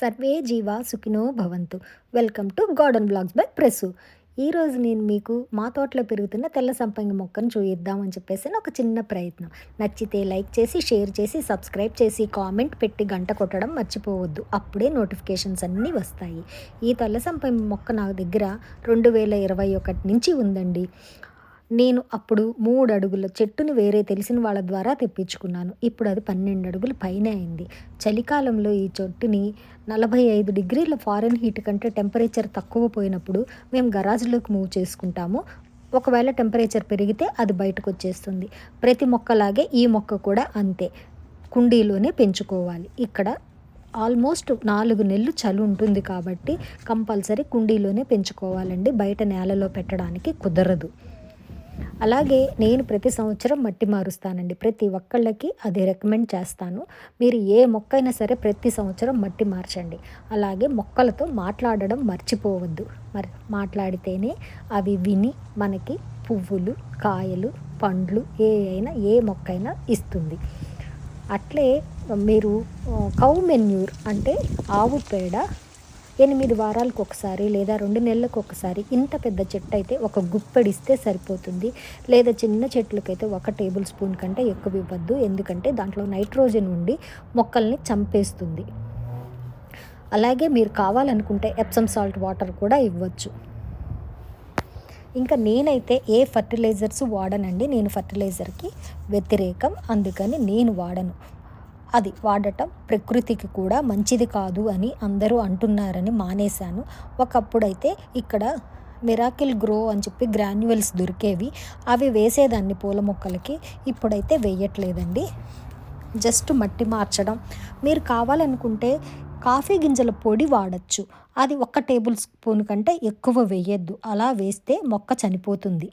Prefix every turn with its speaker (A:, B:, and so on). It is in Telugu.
A: సర్వే జీవ సుఖినో భవంతు. Welcome to garden blogs by ప్రెసు. ఈరోజు నేను మీకు మా తోటలో పెరుగుతున్న తెల్ల సంపంగి మొక్కను చూయిద్దామని చెప్పేసి ఒక చిన్న ప్రయత్నం. నచ్చితే లైక్ చేసి షేర్ చేసి సబ్స్క్రైబ్ చేసి కామెంట్ పెట్టి గంట కొట్టడం మర్చిపోవద్దు. అప్పుడే నోటిఫికేషన్స్ అన్నీ వస్తాయి. ఈ తెల్ల సంపంగి మొక్క నా దగ్గర రెండు వేల ఇరవై ఒకటి నుంచి ఉందండి. నేను అప్పుడు మూడు అడుగుల చెట్టుని వేరే తెలిసిన వాళ్ళ ద్వారా తెప్పించుకున్నాను. ఇప్పుడు అది పన్నెండు అడుగులు పైన అయింది. చలికాలంలో ఈ చెట్టుని నలభై ఐదు డిగ్రీల ఫారెన్ హీట్ కంటే టెంపరేచర్ తక్కువ పోయినప్పుడు మేము గరాజ్లోకి మూవ్ చేసుకుంటాము. ఒకవేళ టెంపరేచర్ పెరిగితే అది బయటకు వచ్చేస్తుంది ప్రతి మొక్కలాగే ఈ మొక్క కూడా అంతే. కుండీలోనే పెంచుకోవాలి. ఇక్కడ ఆల్మోస్ట్ నాలుగు నెలలు చలి ఉంటుంది కాబట్టి కంపల్సరీ కుండీలోనే పెంచుకోవాలండి. బయట నేలలో పెట్టడానికి కుదరదు. అలాగే నేను ప్రతి సంవత్సరం మట్టి మారుస్తానండి. ప్రతి ఒక్కళ్ళకి అది రికమెండ్ చేస్తాను. మీరు ఏ మొక్క అయినా సరే ప్రతి సంవత్సరం మట్టి మార్చండి. అలాగే మొక్కలతో మాట్లాడడం మర్చిపోవద్దు. మరి మాట్లాడితేనే అవి విని మనకి పువ్వులు కాయలు పండ్లు ఏ అయినా ఏ మొక్క అయినా ఇస్తుంది. అట్లే మీరు కౌ మెన్యూర్ అంటే ఆవు పేడ ఎనిమిది వారాలకు ఒకసారి లేదా రెండు నెలలకు ఒకసారి ఇంత పెద్ద చెట్టు అయితే ఒక గుప్పెడిస్తే సరిపోతుంది. లేదా చిన్న చెట్లకైతే ఒక టేబుల్ స్పూన్ కంటే ఎక్కువ ఇవ్వద్దు. ఎందుకంటే దాంట్లో నైట్రోజన్ ఉండి మొక్కల్ని చంపేస్తుంది. అలాగే మీరు కావాలనుకుంటే ఎప్సమ్ సాల్ట్ వాటర్ కూడా ఇవ్వచ్చు. ఇంకా నేనైతే ఏ ఫర్టిలైజర్స్ వాడనండి? నేను ఫర్టిలైజర్కి వ్యతిరేకం. అందుకని నేను వాడను. అది వాడటం ప్రకృతికి కూడా మంచిది కాదు అని అందరూ అంటున్నారని మానేశాను. ఒకప్పుడైతే ఇక్కడ మిరాకిల్ గ్రో అని చెప్పి గ్రాన్యువల్స్ దొరికేవి. అవి వేసేదాన్ని పూల మొక్కలకి. ఇప్పుడైతే వేయట్లేదండి. జస్ట్ మట్టి మార్చడం. మీరు కావాలనుకుంటే కాఫీ గింజల పొడి వాడచ్చు. అది ఒక్క టేబుల్ స్పూన్ కంటే ఎక్కువ వేయద్దు. అలా వేస్తే మొక్క చనిపోతుంది.